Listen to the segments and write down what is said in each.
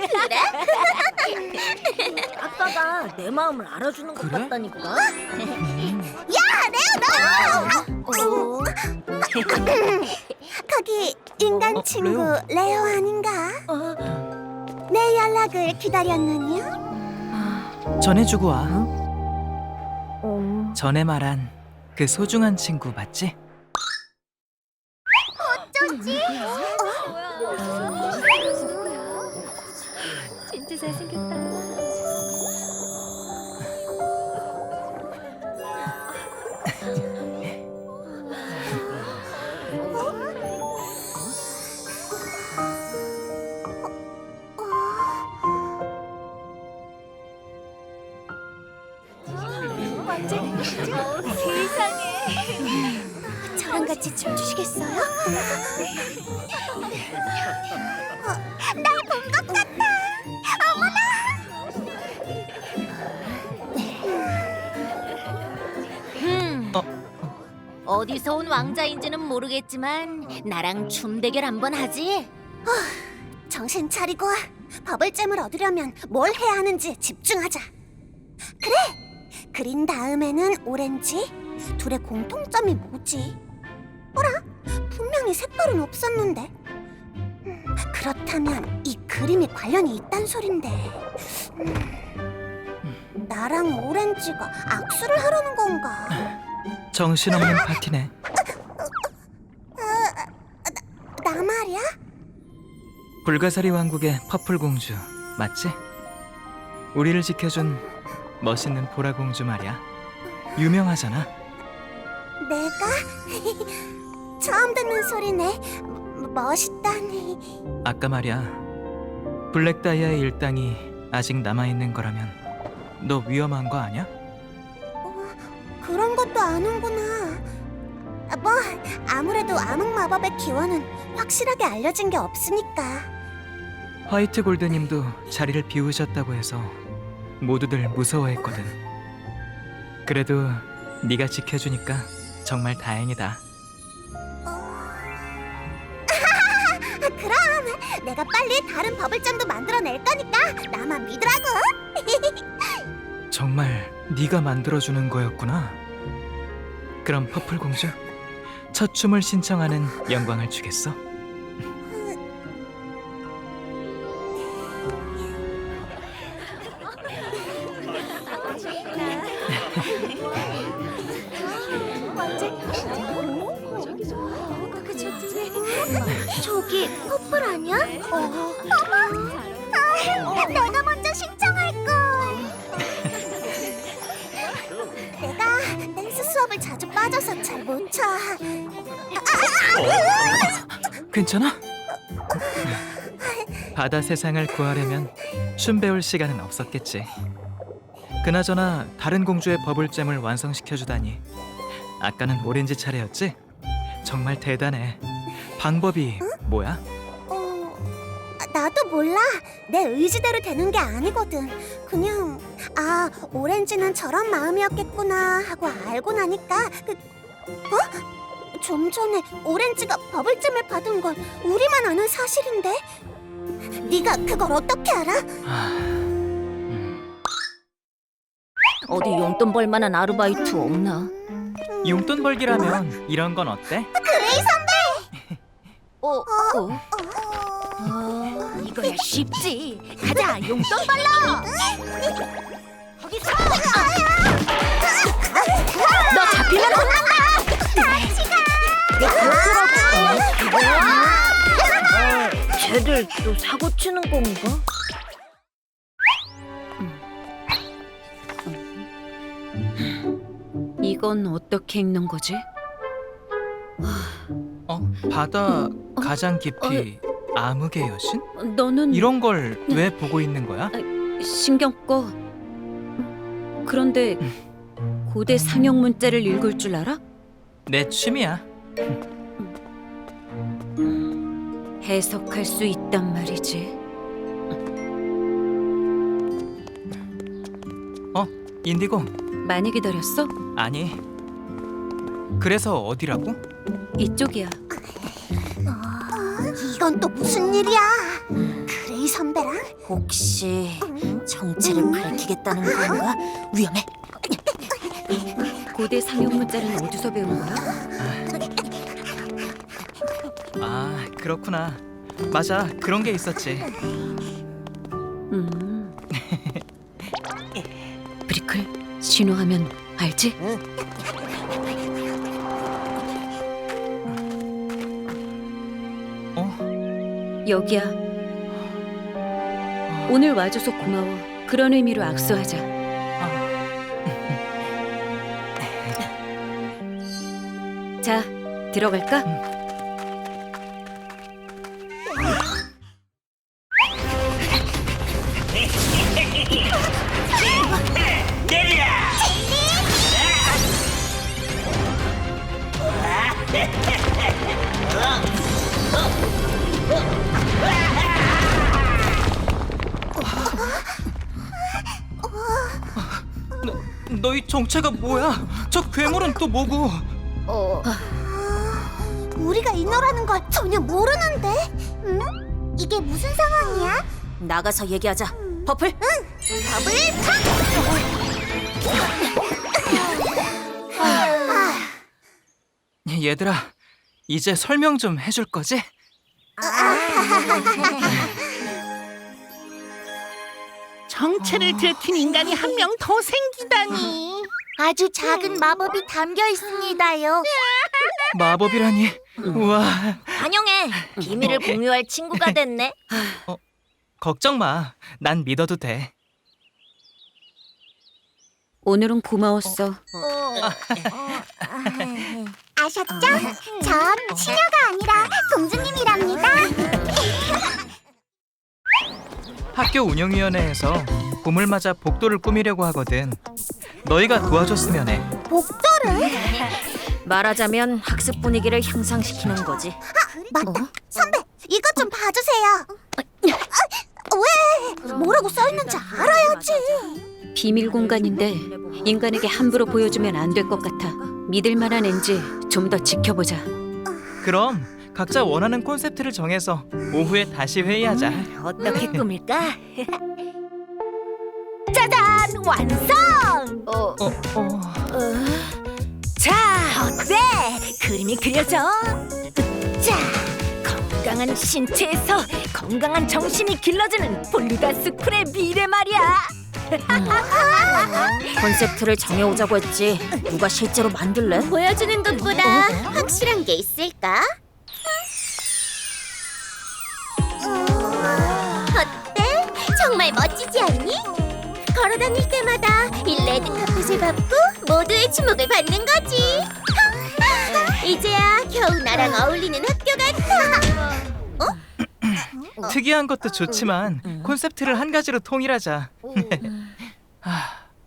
아빠가 내 마음을 알아주는 것 그래? 같다니까. 어. 거기 인간 어, 친구 레오. 레오 아닌가? 어, 내 연락을 기다렸느냐? 전해주고 와. 어. 전에 말한 그 소중한 친구 맞지? 진짜 잘생겼다. 어디서 온 왕자인지는 모르겠지만 나랑 춤 대결 한번 하지? 정신 차리고 버블잼을 얻으려면 뭘 해야 하는지 집중하자. 그래. 그린 다음에는 오렌지. 둘의 공통점이 뭐지? 어라? 분명히 색깔은 없었는데. 음, 그렇다면 이 그림이 관련이 있단 소린데. 음, 나랑 오렌지가 악수를 하려는 건가? 정신없는 파티네. 나 말이야? 불가사리 왕국의 퍼플 공주 맞지? 우리를 지켜준 멋있는 보라 공주 말이야. 유명하잖아. 내가? 처음 듣는 소리네. 뭐, 멋있다니. 아까 말이야. 블랙 다이아의 일당이 아직 남아 있는 거라면 너 위험한 거 아니야? 그런 것도 아는구나. 아, 뭐 아무래도 암흑 마법의 기원은 확실하게 알려진 게 없으니까. 화이트 골드님도 자리를 비우셨다고 해서 모두들 무서워했거든. 그래도 네가 지켜주니까 정말 다행이다. 아, 그럼 내가 빨리 다른 버블점도 만들어낼 거니까 나만 믿으라고. 정말 네가 만들어주는 거였구나. 그럼 퍼플 공주 첫 춤을 신청하는 영광을 주겠어. 수업을 자주 빠져서 잘못 춰. 괜찮아? 바다 세상을 구하려면 춤 배울 시간은 없었겠지. 그나저나 다른 공주의 버블잼을 완성시켜 주다니. 아까는 오렌지 차례였지? 정말 대단해. 방법이 뭐야? 어, 나도 몰라. 내 의지대로 되는 게 아니거든. 그냥 아 오렌지는 저런 마음이었겠구나 하고 알고 나니까 그 어? 좀 전에 오렌지가 버블잼을 받은 건 우리만 아는 사실인데. 네가 그걸 어떻게 알아? 아, 음. 어디 용돈 벌 만한 아르바이트 없나? 용돈 벌기라면 이런 건 어때? 그레이 선배. 어, 어? 어, 이거야 쉽지. 가자, 용돈 벌러. 거기서. 너 잡히면 혼난다. 쟤들 또 사고 치는 건가? 이건 어떻게 읽는 거지? 어, 바다 가장 깊이 암흑의 여신? 너는 이런 걸 왜 보고 있는 거야? 신경 꺼. 그런데 고대 상형 문자를 읽을 줄 알아? 내 취미야. 해석할 수 있단 말이지. 인디고 많이 기다렸어? 아니. 그래서 어디라고? 이쪽이야. 어, 이건 또 무슨 일이야? 그레이 선배랑? 혹시 정체를 밝히겠다는 건가? 위험해. 고대 상용 문자는 어디서 배운 거야? 아 그렇구나. 맞아 그런 게 있었지. 음. 브리클 신호하면 알지? 어? 여기야. 오늘 와줘서 고마워. 그런 의미로 악수하자. 자, 들어갈까? 정체가 뭐야? 저 괴물은 또 뭐고? 어, 우리가 인어라는 걸 전혀 모르는데? 응? 이게 무슨 상황이야? 나가서 얘기하자. 퍼플. 더블 얘들아 이제 설명 좀 해줄 거지? 정체를 들킨 인간이 한 명 더 생기다니. 아주 작은 마법이 담겨 있습니다요. 마법이라니. 우와 환영해. 비밀을 공유할 친구가 됐네. 걱정 마. 난 믿어도 돼. 오늘은 고마웠어. 아셨죠? 전 치녀가 아니라 공주님이랍니다. 학교 운영위원회에서 봄을 맞아 복도를 꾸미려고 하거든. 너희가 도와줬으면 해. 복도를? 말하자면 학습 분위기를 향상시키는 거지. 맞다. 선배, 이것 좀 봐주세요. 아, 왜? 뭐라고 써 있는지 알아야지. 비밀 공간인데 인간에게 함부로 보여주면 안 될 것 같아. 믿을 만한 앤지 좀 더 지켜보자. 그럼 각자 원하는 콘셉트를 정해서 오후에 다시 회의하자. 어떻게 꾸밀까? 짜잔 완성! 어, 어. 자 어때? 그림이 그려져? 자 건강한 신체에서 건강한 정신이 길러지는 볼리다 스 쿨의 미래 말이야. 컨셉트를 정해오자고 했지. 누가 실제로 만들래? 보여주는 것보다 확실한 게 있을까? 정말 멋지지 않니? 걸어다닐 때마다 이 레드 카펫을 밟고 모두의 주목을 받는 거지. 이제야 겨우 나랑 어울리는 학교 같아. 특이한 것도 좋지만 콘셉트를 한 가지로 통일하자. 하,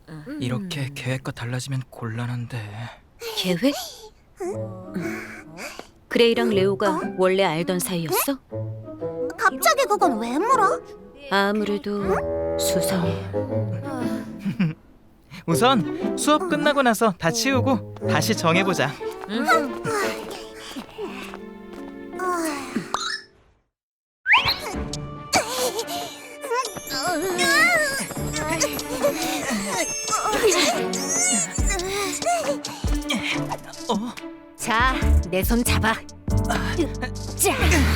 이렇게 계획과 달라지면 곤란한데. 계획? 그레이랑 레오가 원래 알던 사이였어? 갑자기 그건 왜 물어? 아무래도 수상해. 우선 수업 끝나고 나서 다 치우고 다시 정해보자. 어? 자내 손 잡아. 자. 문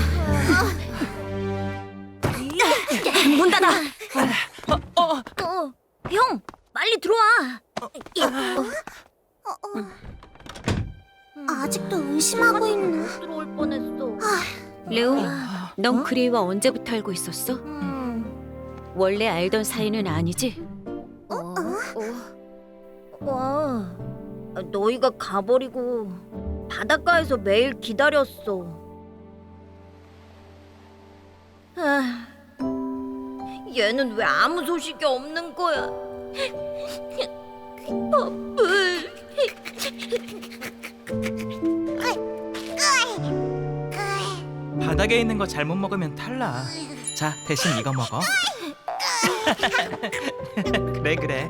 넌 그레이와 언제부터 알고 있었어? 음. 원래 알던 사이는 아니지? 어? 와, 너희가 가버리고 바닷가에서 매일 기다렸어. 아, 얘는 왜 아무 소식이 없는 거야? 버블. 바닥에 있는 거 잘못 먹으면 탈라. 자, 대신 이거 먹어. 그래 그래.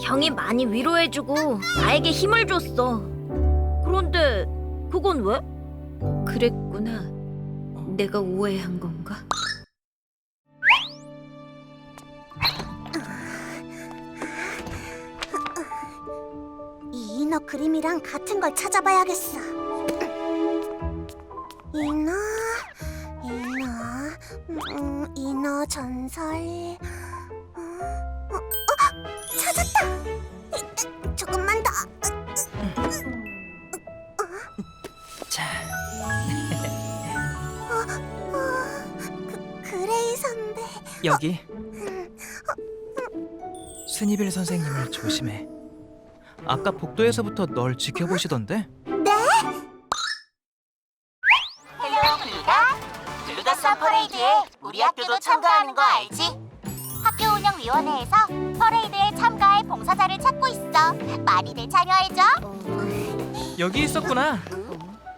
형이 많이 위로해주고 나에게 힘을 줬어. 그런데 그건 왜? 그랬구나. 내가 오해한 건가? 이 인어 그림이랑 같은 걸 찾아봐야겠어. 인어, 인어, 음, 인어 전설. 어, 어, 어, 찾았다. 이, 조금만 더. 자, 어, 그, 그레이 선배. 여기. 스니빌 선생님을 조심해. 아까 복도에서부터 널 지켜보시던데? 많이들 참여해줘. 여기 있었구나.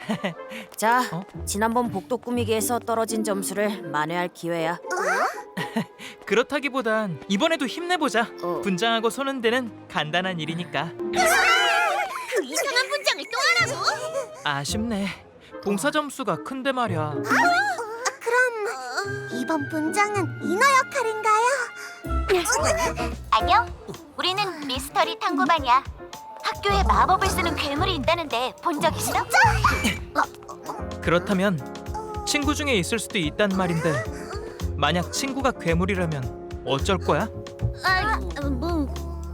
자, 어? 지난번 복도 꾸미기에서 떨어진 점수를 만회할 기회야. 그렇다기보단 이번에도 힘내보자. 어. 분장하고 손은 대는 간단한 일이니까. 그 이상한 분장을 또 하라고? 아쉽네. 봉사 점수가 큰데 말이야. 그럼 이번 분장은 인어 역할인가요? 안녕. 우리는 미스터리 탐구반이야. 학교에 마법을 쓰는 괴물이 있다는데 본 적 있어? 그렇다면 친구 중에 있을 수도 있단 말인데 만약 친구가 괴물이라면 어쩔 거야? 아, 뭐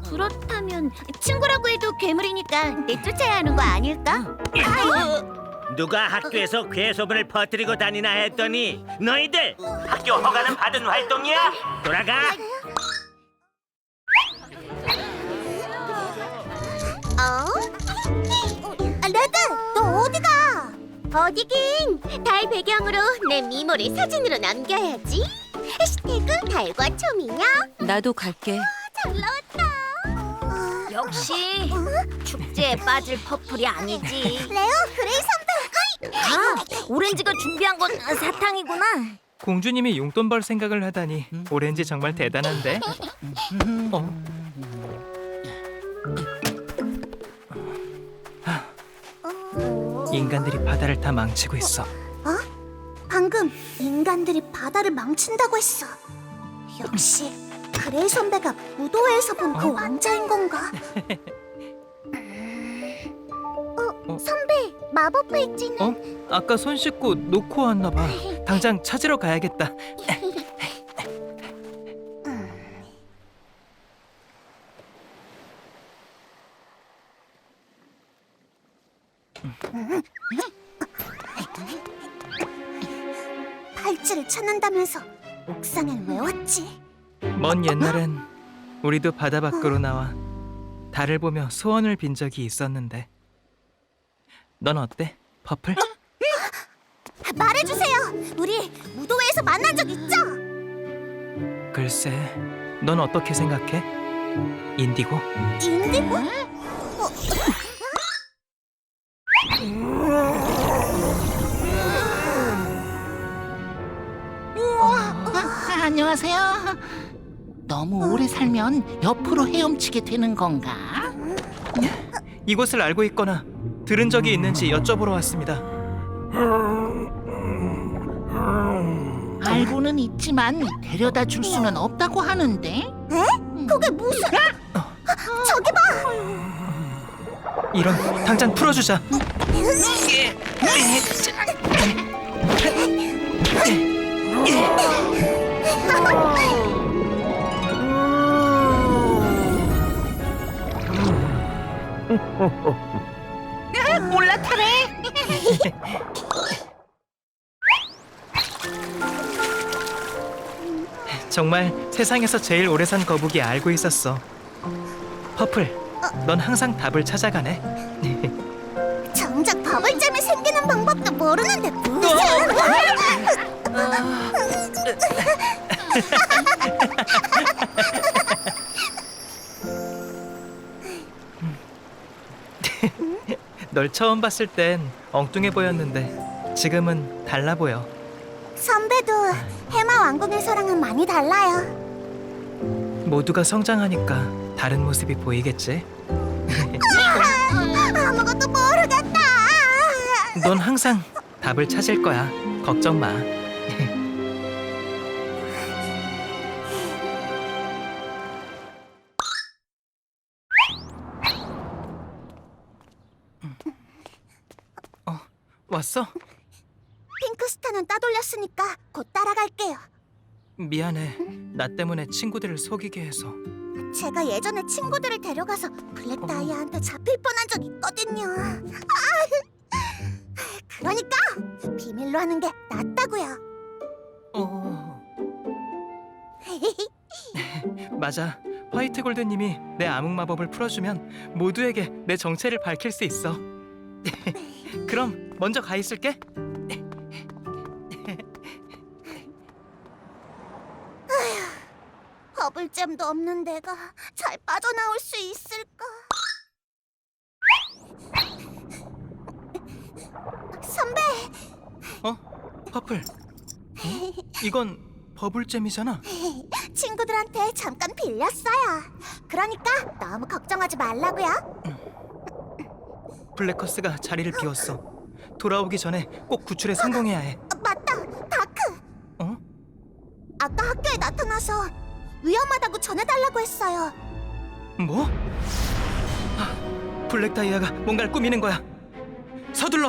그렇다면 친구라고 해도 괴물이니까 내쫓아야 하는 거 아닐까? 누가 학교에서 괴소문을 퍼뜨리고 다니나 했더니 너희들 학교 허가는 받은 활동이야? 돌아가. 어? 아, 레드, 너 어디가? 어디긴 달 배경으로 내 미모를 사진으로 남겨야지. 해시태그 달과 초미녀 나도 갈게. 잘 나왔다. 역시 축제에 빠질 퍼플이 아니지. 레오, 그레이 선배. 아, 오렌지가 준비한 건 사탕이구나. 공주님이 용돈 벌 생각을 하다니 오렌지 정말 대단한데. 어? 인간들이 바다를 다 망치고 있어. 방금 인간들이 바다를 망친다고 했어. 역시 그레이 선배가 무도회에서 본 그 왕자인 건가? 어, 어? 선배 마법 팔찌는 어? 아까 손 씻고 놓고 왔나 봐. 당장 찾으러 가야겠다. 팔찌를 찾는다면서 옥상에 왜 왔지? 먼 옛날엔 우리도 바다 밖으로 나와 달을 보며 소원을 빈 적이 있었는데. 넌 어때? 퍼플? 말해주세요. 우리 무도회에서 만난 적 있죠? 글쎄, 넌 어떻게 생각해? 인디고? 인디고? 아, 안녕하세요. 너무 오래 살면 옆으로 헤엄치게 되는 건가? 이곳을 알고 있거나 들은 적이 있는지 여쭤보러 왔습니다. 알고는 있지만 데려다 줄 수는 없다고 하는데. 그게 무슨? 저기 봐. 이런 당장 풀어주자. 올라타래. 정말 세상에서 제일 오래 산 거북이 알고 있었어. 퍼플, 넌 항상 답을 찾아가네. 널 처음 봤을 땐 엉뚱해 보였는데 지금은 달라 보여. 선배도 해마 왕궁에서랑은 많이 달라요. 모두가 성장하니까 다른 모습이 보이겠지. 아무것도 모르겠다. 넌 항상 답을 찾을 거야. 걱정 마. 왔어? 핑크스타는 따돌렸으니까 곧 따라갈게요. 미안해. 나 때문에 친구들을 속이게 해서. 제가 예전에 친구들을 데려가서 블랙 다이아한테 잡힐 뻔한 적 있거든요. 아! 그러니까 비밀로 하는 게 낫다고요. 어. 맞아. 화이트 골드님이 내 암흑 마법을 풀어주면 모두에게 내 정체를 밝힐 수 있어. 그럼 먼저 가 있을게. 버블잼도 없는 내가 잘 빠져나올 수 있을까? 선배, 어? 퍼플. 어? 이건 버블잼이잖아. 친구들한테 잠깐 빌렸어요. 그러니까 너무 걱정하지 말라고요. 블랙커스가 자리를 비웠어. 돌아오기 전에 꼭 구출에 성공해야 해. 아, 맞다, 다크. 어? 아까 학교에 나타나서 위험하다고 전해달라고 했어요. 뭐? 아, 블랙 다이아가 뭔가를 꾸미는 거야. 서둘러.